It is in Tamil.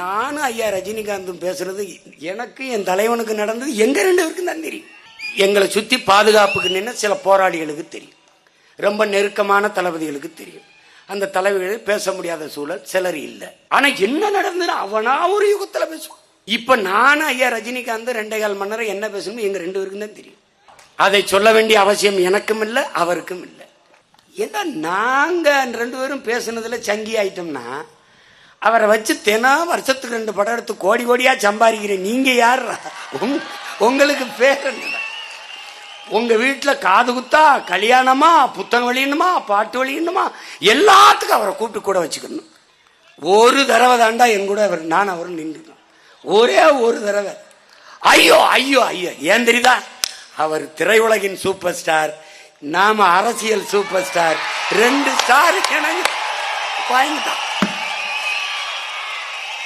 நானும் ஐயா ரஜினிகாந்தும் பேசுறது எனக்கு என் தலைவனுக்கு நடந்தது எங்க ரெண்டு பேருக்கும் தான் தெரியும். எங்களை சுத்தி பாதுகாப்புக்கு நின்று சில போராளிகளுக்கு தெரியும். ரொம்ப நெருக்கமான தளபதிகளுக்கு தெரியும். அந்த தலைவர்கள் பேச முடியாத சூழல் சிலர் இல்லை. ஆனா என்ன நடந்ததுன்னு அவனா ஒரு யுகத்துல பேசுவான். இப்ப நானும் ஐயா ரஜினிகாந்த் ரெண்டே கால் மணி நேரம் என்ன பேசணும் எங்க ரெண்டு பேருக்கும் தான் தெரியும். அதை சொல்ல வேண்டிய அவசியம் எனக்கும் இல்லை அவருக்கும் இல்லை. ஏன்னா நாங்க ரெண்டு பேரும் பேசுனதுல சங்கி ஆயிட்டோம்னா அவரை வச்சு தினம் வருஷத்துக்கு ரெண்டு படம் எடுத்து கோடி கோடியா சம்பாதிக்கிறேன் நீங்க யார் உங்களுக்கு பேர் உங்கள் உங்க காது குத்தா கல்யாணமா புத்தகம் வெளியணுமா பாட்டு வெளியணுமா எல்லாத்துக்கும் அவரை கூப்பிட்டு கூட வச்சுக்கணும். ஒரு தடவை தாண்டா என் கூட அவர் நான் அவரும் நின்றுக்கணும் ஒரே ஒரு தடவை. ஐயோ ஐயோ ஐயோ ஏன் தெரியுதா? அவர் திரையுலகின் சூப்பர் ஸ்டார் நாம அரசியல் சூப்பர் ஸ்டார் ரெண்டு ஸ்டார் எனக்கு வாங்கிட்டான்.